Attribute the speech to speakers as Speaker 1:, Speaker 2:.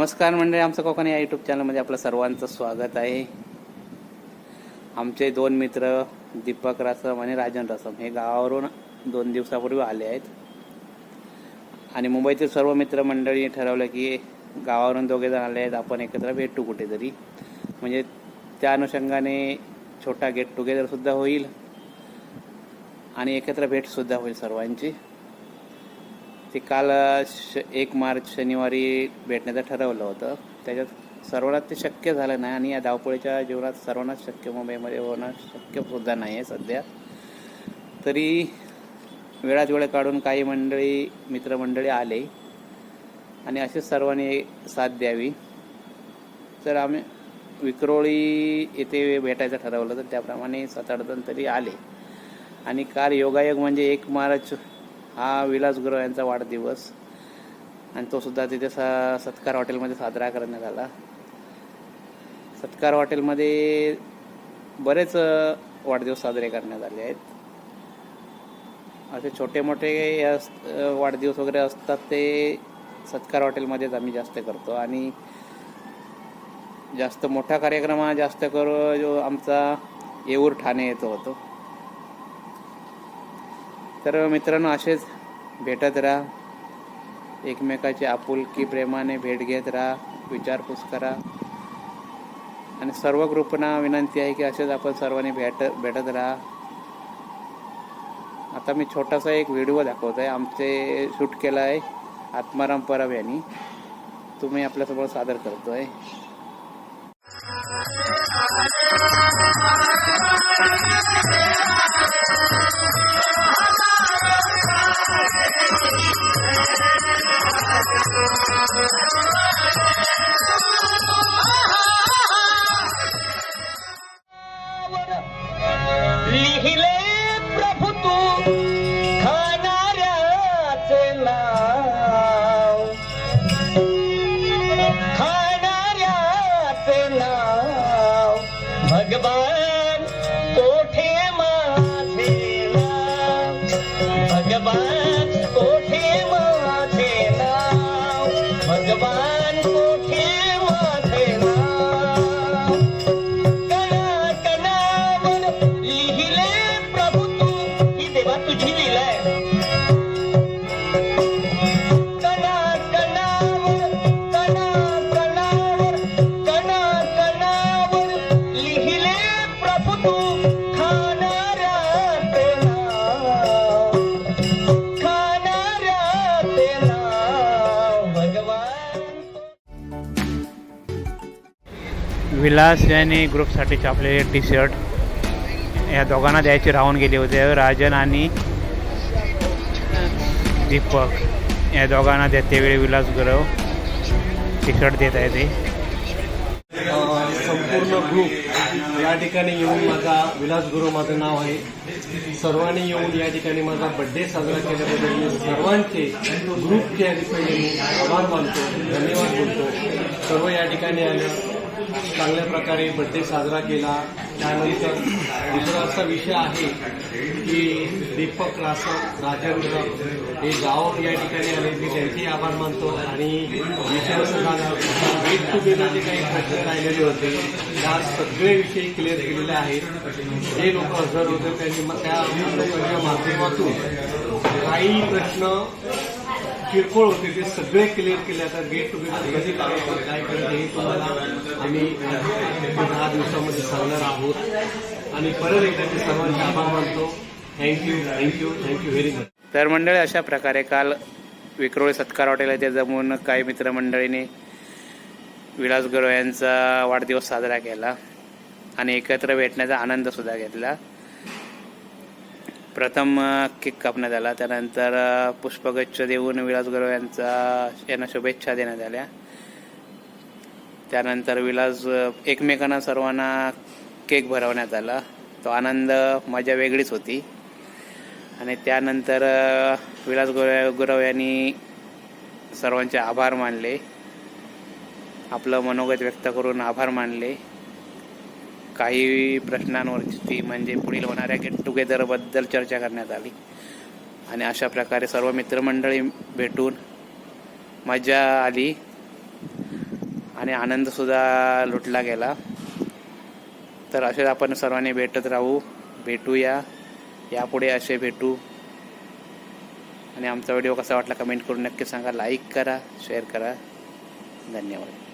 Speaker 1: नमस्कार मंडळी आमचं कोकण या यूट्यूब चॅनलमध्ये आपलं सर्वांचं स्वागत आहे. आमचे दोन मित्र दीपक रसम आणि राजन रसम हे गावावरून दोन दिवसापूर्वी आले आहेत. आणि मुंबईतील सर्व मित्रमंडळी ठरवलं की गावावरून दोघे जण आले आहेत आपण एकत्र भेटू कुठेतरी. म्हणजे त्या अनुषंगाने छोटा गेट टुगेदरसुद्धा होईल आणि एकत्र भेटसुद्धा होईल सर्वांची. ते काल श एक मार्च शनिवारी भेटण्याचं ठरवलं होतं. त्याच्यात सर्वांनाच ते शक्य झालं नाही आणि या धावपळीच्या जीवनात सर्वांनाच शक्य मुंबईमध्ये होणं शक्यसुद्धा नाही आहे सध्या. तरी वेळात वेळ काढून काही मंडळी मित्रमंडळी आले आणि असे सर्वांनी साथ द्यावी. तर आम्ही विक्रोळी येथे भेटायचं ठरवलं तर त्याप्रमाणे सात आठ जण तरी आले. आणि काल योगायोग म्हणजे एक मार्च हा विलास गुरव यांचा वाढदिवस. आणि तो सुद्धा तिथे स सत्कार हॉटेलमध्ये साजरा करण्यात आला. सत्कार हॉटेलमध्ये बरेच वाढदिवस साजरे करण्यात आले आहेत. असे छोटे मोठे वाढदिवस वगैरे असतात ते सत्कार हॉटेलमध्येच आम्ही जास्त करतो. आणि जास्त मोठा कार्यक्रम हा जास्त करून जो आमचा येऊर ठाणे येतो होतो. तर मित्रांनो असेच भेटत राहा. एकमेकाची आपुलकी प्रेमाने भेट घेत राहा. विचारपूस करा. आणि सर्व ग्रुपना विनंती आहे की असेच आपण सर्वांनी भेट भेटत राहा. आता मी छोटासा एक व्हिडिओ दाखवत आहे आमचे शूट केला आहे आत्माराम परब यांनी. तुम्ही आपल्यासमोर सादर करतोय.
Speaker 2: लिहिले नाव भगवान कोठे माझे नाव भगवान कोठे माझे
Speaker 1: विलास यांनी ग्रुपसाठी आपले टी शर्ट. या दोघांना द्यायचे राहून गेले होते. राजन आणि दीपक. या दोघांना द्या त्यावेळी विलास गुरव. टी शर्ट देत आहे ते.
Speaker 3: संपूर्ण ग्रुप या ठिकाणी येऊन माझा विलास गुरु माझं नाव आहे. सर्वांनी येऊन या ठिकाणी माझा बड्डे साजरा केल्याबद्दल मी सर्वांचे ग्रुपच्या ठिकाणी मी आभार मानतो. धन्यवाद बोलतो. सर्व या ठिकाणी आलं चांगल्या प्रकारे बड्डे साजरा केला. त्यानंतर दुसरा असा विषय आहे की दीपक रासव राजेंद्र हे गाव या ठिकाणी आले. मी त्यांचे आभार मानतो. आणि विषय असं टुगेदर जे काही प्रश्न राहिलेले होते. त्या सगळे विषय क्लिअर केलेले आहेत. जे लोक हजर होते त्यांनी मग त्या लोकांच्या माध्यमातून काही प्रश्न किरकोळ होते ते सगळे क्लिअर केले आता गेट टुगेदर कधी काय करायचं हे तुम्हाला आम्ही दहा दिवसामध्ये सांगणार आहोत. आणि परत एकदा मी सर्वांचे आभार मानतो. Thank you thank you thank you very much
Speaker 1: तर मंडळी अशा प्रकारे काल विक्रोळी सत्कार हॉटेल येथे जमून काही मित्रमंडळीने विलास गुरव यांचा वाढदिवस साजरा केला आणि एकत्र भेटण्याचा आनंदसुद्धा घेतला. प्रथम केक कापण्यात आला. त्यानंतर पुष्पगच्छ देऊन विलास गुरव यांचा यांना शुभेच्छा देण्यात आल्या. त्यानंतर विलास एकमेकांना सर्वांना केक भरवण्यात आला. तो आनंद मजा वेगळीच होती. आणि त्यानंतर विलास गुरव गुरव यांनी सर्वांचे आभार मानले. आपलं मनोगत व्यक्त करून आभार मानले. काही प्रश्नांवरती म्हणजे पुढील होणाऱ्या गेट टुगेदरबद्दल चर्चा करण्यात आली. आणि अशा प्रकारे सर्व मित्रमंडळी भेटून मजा आली. आणि आनंदसुद्धा लुटला गेला. तर असेच आपण सर्वांनी भेटत राहू भेटूया. यापुढे असे भेटू. आणि आमचा व्हिडिओ कसा वाटला कमेंट करून नक्की सांगा. लाईक करा शेअर करा. धन्यवाद.